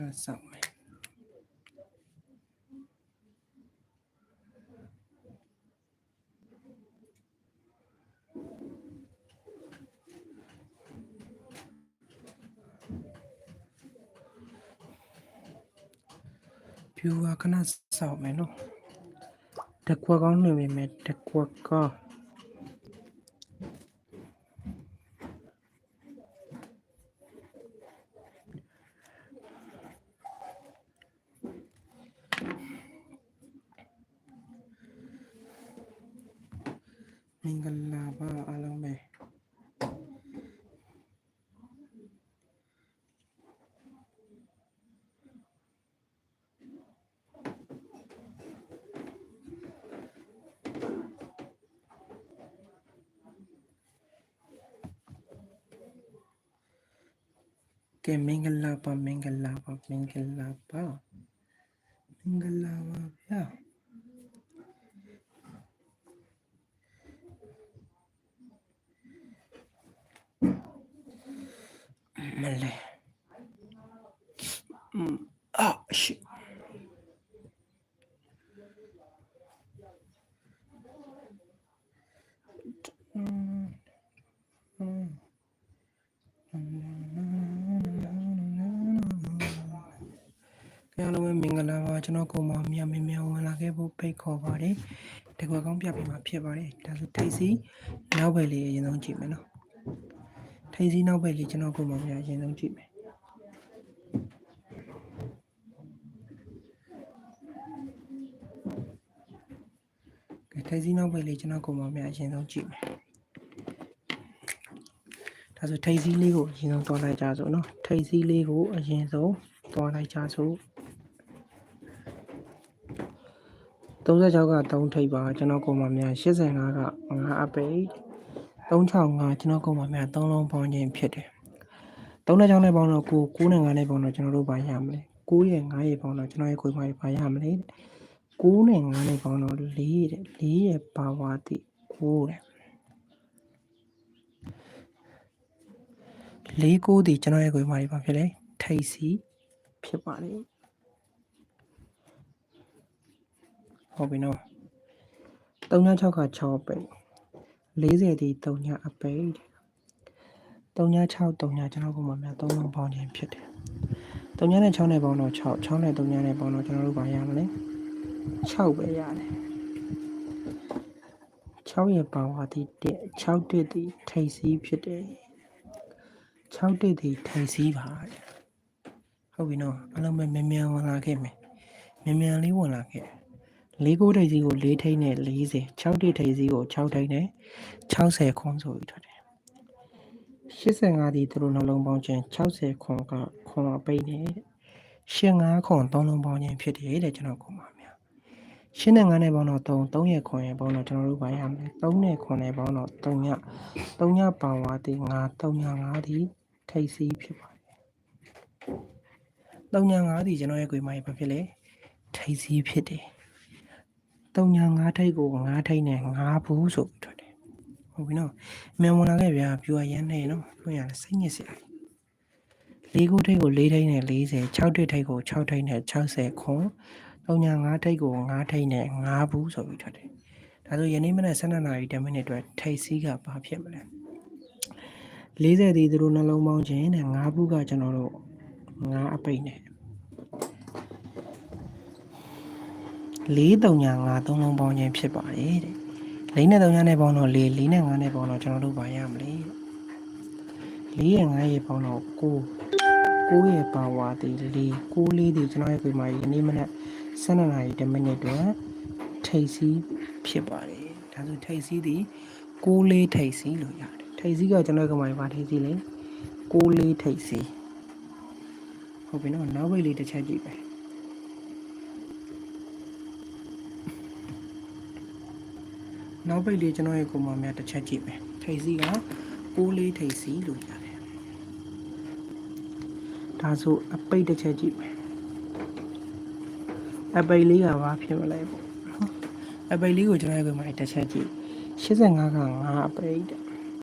နစောင့်မယ်ဖြူကခဏစောင့်မယ်နော်တကွက်ကောင်းနေပြီမဲ့တကွက်ကောင်း မင်္ဂလာပါအားလုံးပဲကဲမင်္ဂလာပါမင်္ဂလာပါမင်္ဂလာပါမင်္ဂလာပါဗျာမလဲ 嗯啊是。嗯嗯။ခင်ဗျားတို့မင်္ဂလာပါကျွန်တော်ကိုမမြမမြဝင်လာခဲ့ဖို့ဖိတ်ခေါ်ပါတယ်။တကွယ်ကောင်းပြပြမှာဖြစ်ပါတယ်။ဒါဆိုထိစီနောက်ပဲလေးအရင်ဆုံးကြည့်မယ်နော်။ထိစီနောက်ပဲလေးကျွန်တော်ကိုမမြအရင်ဆုံးကြည့်မယ် ထိတ်စီနောက်ဘက်လေးကျွန်တော်ကိုမောင်မြအရင်ဆုံးကြည့်မယ်ဒါဆိုထိတ်စီလေးကိုအရင်ဆုံးတွားလိုက်ကြစို့နော်ထိတ်စီလေးကိုအရင်ဆုံးတွားလိုက်ကြစို့36က3ထိပ်ပါကျွန်တော်ကုန်ပါများ85က5အပိတ်365ကျွန်တော်ကုန်ပါများ3လုံးပေါင်းခြင်းဖြစ်တယ်3နဲ့6နဲ့ပေါင်းတော့9 9နဲ့5နဲ့ပေါင်းတော့ကျွန်တော်တို့ပါရမလဲ9ရဲ့5ရဲ့ပေါင်းတော့ကျွန်တော်ရဲ့ကိုယ်ပါပါရမလဲ 9နဲ့5နဲ့ပေါင်းတော့4တဲ့4ရဲ့ပါဝါတိ9တဲ့4 9ဒီကျွန်တော်ရဲ့ကိုယ်ပါပါဖြစ်လဲထိပ်စီဖြစ်ပါလေဟုတ်ပြီနော်36က6ပိတ်40ဒီ3အပိတ်36 3ကျွန်တော်ကမှများ3လုံးပေါင်းခြင်းဖြစ်တယ်3နဲ့6နဲ့ပေါင်းတော့6 6နဲ့3နဲ့ပေါင်းတော့ကျွန်တော်တို့ဘာရမလဲ 6ပဲရတယ်6ရဲ့ပါဝါဒီ1 6တစ်ဒီထိပ်စီးဖြစ်တယ်6တစ်ဒီထိပ်စီးပါတဲ့ဟုတ်ပြီနော်အလုံးပဲမြန်မြန်ဝင်လာခဲ့မယ်မြန်မြန်လေးဝင်လာခဲ့လေးကိုထိပ်စီးကို၄ထိပ်နဲ့40 6ထိပ်ထိပ်စီးကို6ထိပ်နဲ့60ခွန်ဆိုပြီးထွက်တယ်85ဒီသူတို့နှလုံးပေါင်းခြင်း60ခွန်ကခွန်အပိတ်နဲ့85ခွန်3လုံးပေါင်းခြင်းဖြစ်တယ်တဲ့ကျွန်တော်ကိုပါများ ရှင်းနဲ့9နဲ့ပေါင်းတော့3 3ရဲ့ခွန်ရဲ့ပေါင်းတော့ကျွန်တော်တို့ဘာရမလဲ3နဲ့ခွန်နဲ့ပေါင်းတော့3ည3ညပါဝါတိ9 3ည9ဒီထိပ်စီးဖြစ်ပါတယ်3ည9ဒီကျွန်တော်ရဲ့ကိုယ်မကြီးဘာဖြစ်လဲထိပ်စီးဖြစ်တယ်3ညာ5ထိပ်ကို5ထိပ်နဲ့5ဘူးဆိုပြီးထွက်တယ်ဟုတ်ပြီနော်မြန်ဝင်လာခဲ့ဗျာပြူရရမ်းနေနော်ပြရစိတ်ညစ်စရာလေးခုထိပ်ကို4ထိပ်နဲ့40 6ထိပ်ကို6ထိပ်နဲ့60ခွန် 3ညာ5ထိပ်ကို5ထိပ်နဲ့5ဘူးဆိုပြီးထွက်တယ်ဒါဆိုယနေ့မနက်12နာရီ10မိနစ်အတွက်ထိပ်စီးကဘာဖြစ်မလဲ40ဒီသူတို့နှလုံးပေါင်းခြင်းနဲ့5ဘူးကကျွန်တော်တို့5အပိတ်နဲ့4 3ညာ5 3လုံးပေါင်းခြင်းဖြစ်ပါတယ်တဲ့4နဲ့3ညာနဲ့ပေါင်းတော့4 4နဲ့5နဲ့ပေါင်းတော့ကျွန်တော်တို့ဘာရမလဲ4ရဲ့5ရဲ့ပေါင်းတော့9 9ရဲ့ပါဝါဒီ4 9လေးဒီကျွန်တော်ရဲ့ပြမာကြီးဒီနေ့မနက် 12နာရီ10မိနစ်တွင်ထိပ်စီးဖြစ်ပါတယ်ဒါဆိုထိပ်စီးဒီ6လေးထိပ်စီးလို့ရတယ်ထိပ်စီးကကျွန်တော်ကမှဘာထိပ်စီးလဲ6လေးထိပ်စီးဟုတ်ပြီနော်နောက်ဘိတ်လေးတစ်ချက်ကြည့်ပဲနောက်ပိတ်လေးကျွန်တော်ရဲ့ကိုမများတစ်ချက်ကြည့်မယ်ထိပ်စီးက6လေးထိပ်စီးလို့ရတယ်ဒါဆိုအပိတ်တစ်ချက်ကြည့်မယ် အပိတ်လေးကဘာဖြစ်မလဲပေါ့အပိတ်လေးကိုကျွန်တော်ရဲ့ကိုမတစ်ချက်ကြည့်85က5အပိတ်တဲ့